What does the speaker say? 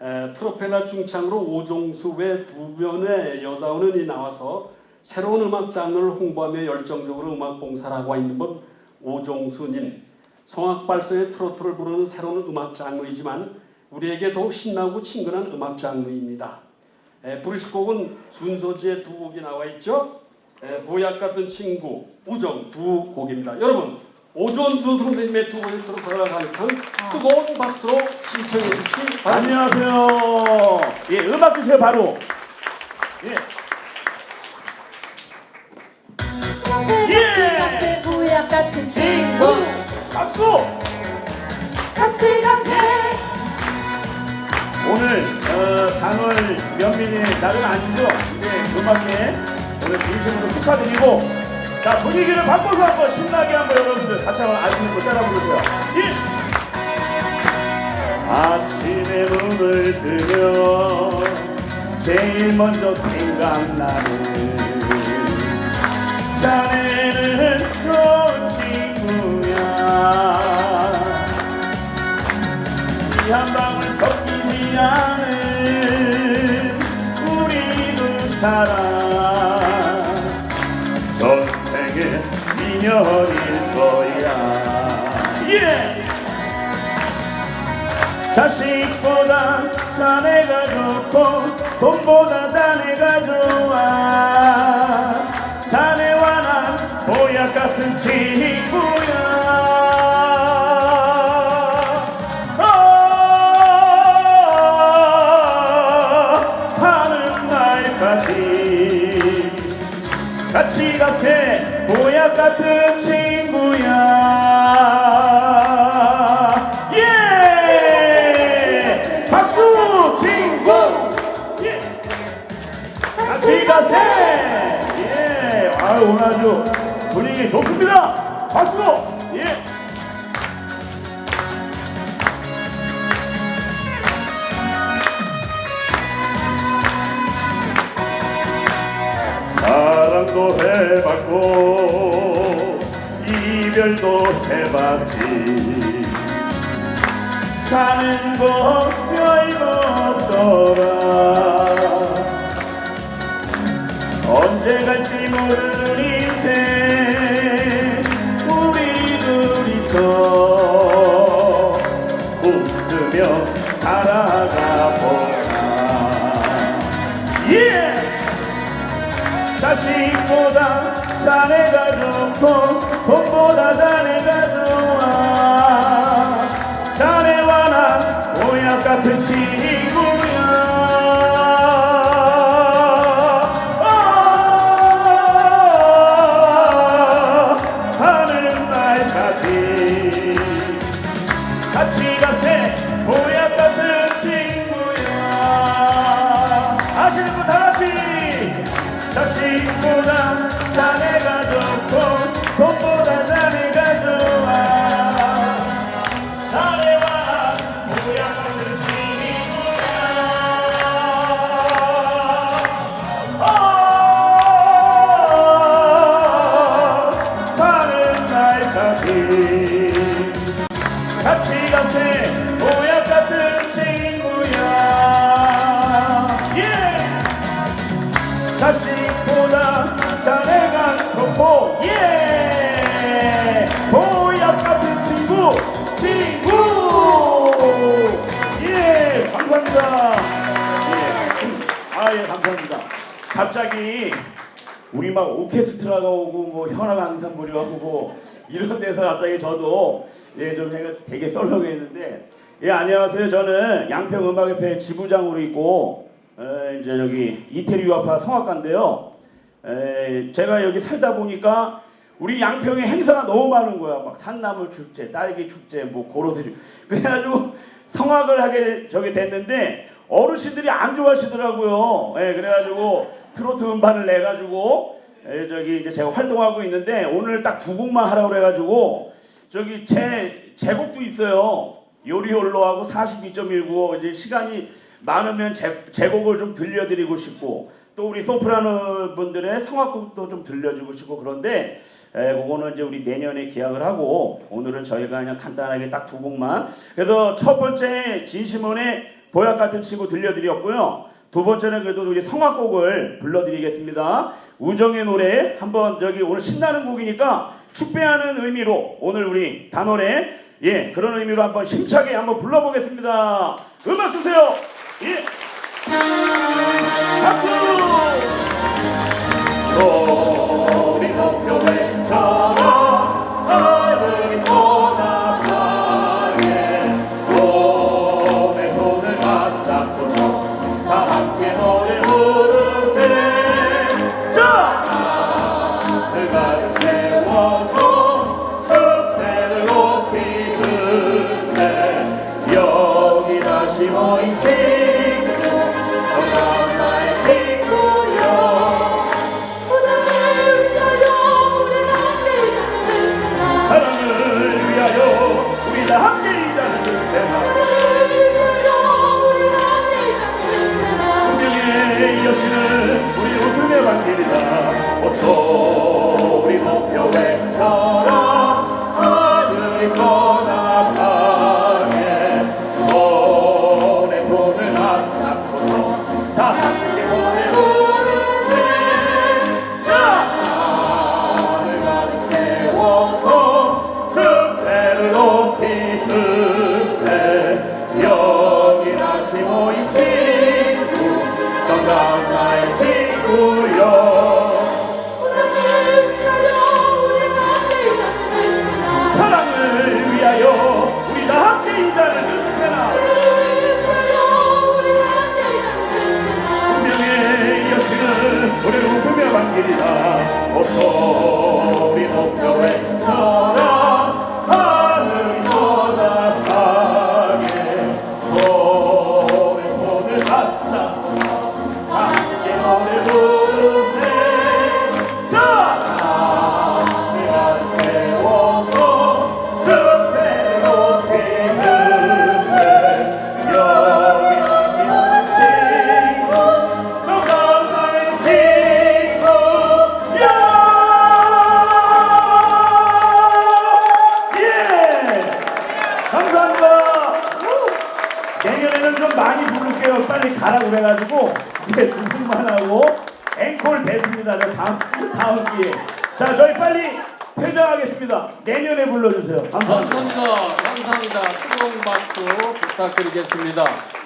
에, 트로페나 중창으로 오종수 외 두 변의 여다운이 나와서 새로운 음악 장르를 홍보하며 열정적으로 음악 봉사를 하고 있는 분 오종수님 성악발성의 트로트를 부르는 새로운 음악 장르이지만 우리에게 더욱 신나고 친근한 음악 장르입니다. 에, 부르실 곡은 준소지의 두 곡이 나와 있죠. 에, 보약 같은 친구, 우정 두 곡입니다. 여러분 오존수 선생님의 두 곡을 들어가는 뜨거운 박수로 신청해 주시기 바랍니다. 안녕하세요. 예, 음악 주세요 바로. 예. 같이 가세 보약 같은 친구 박수. 같이 가세 오늘 어, 당월 면민의 날은 아니죠. 근데 음악계 오늘 진심으로 축하드리고 자 분위기를 바꿔서 한번 신나게 한번 여러분들 같이 한번 아시는 거 따라 부르세요. 예. 아침에 문을 뜨면 제일 먼저 생각나는 자네는 좋은 친구야 이 한 방울 섞이지 않은 우리 두 사람 인연일 거야. 예! 자식보다 자네가 좋고 돈보다 자네가 좋아. 자네와 난 보약 같은 친구야. 사는 날까지 같이 가세 같이 가세 예 아유 오늘 아주 분위기 좋습니다. 박수! 예. 사랑도 해봤고 이별도 해봤지. 사는 거 별거 없더라 언제 갈지 모르는 인생 우리 둘이서 웃으며 살아가 보자 예! 자식보다 자네가 좋고 돈보다 자네가 좋아 자네와 난 보약 같은 친 날까지 같이 날까지 같이 가세 보약 같은 친구야. 예! 자식보다 자네가 좋고 예! 보약 같은 친구 친구! 예 감사합니다. 예아예 감사합니다. 갑자기 우리 막 오케스트라가 오고 뭐 현악 앙상블이 오고 뭐 이런 데서 갑자기 저도 예좀 제가 되게 썰렁했는데 예 안녕하세요. 저는 양평 음악협회 지부장으로 있고 에, 이제 여기 이태리 유아파 성악가인데요. 에, 제가 여기 살다 보니까 우리 양평에 행사가 너무 많은 거야. 막 산나물 축제 딸기 축제 뭐 고로쇠 축제. 그래가지고 성악을 하게 저기 됐는데 어르신들이 안 좋아하시더라고요. 예, 그래가지고 트로트 음반을 내가지고 예, 저기 이제 제가 활동하고 있는데 오늘 딱 두 곡만 하라고 그래가지고 저기 제 제곡도 있어요. 요리홀로하고 42.19 이제 시간이 많으면 제, 제곡을 좀 들려드리고 싶고 또 우리 소프라노 분들의 성악곡도 좀 들려주고 싶고 그런데 에, 그거는 이제 우리 내년에 기약을 하고 오늘은 저희가 그냥 간단하게 딱 두 곡만 그래서 첫 번째 진심원의 보약 같은 친구 들려드렸고요. 두 번째는 그래도 우리 성악곡을 불러드리겠습니다. 우정의 노래 한번 여기 오늘 신나는 곡이니까 축배하는 의미로 오늘 우리 단원의 예 그런 의미로 한번 힘차게 한번 불러보겠습니다. 음악 주세요. 예. 박수. 우 나의 친구여 가라 그래가지고 이제 두 분만 하고 앵콜 뱉습니다 저 다음 다음 기회 자 저희 빨리 퇴장하겠습니다 내년에 불러주세요 감사합니다. 감사합니다. 감사합니다. 뜨거운 박수 부탁드리겠습니다.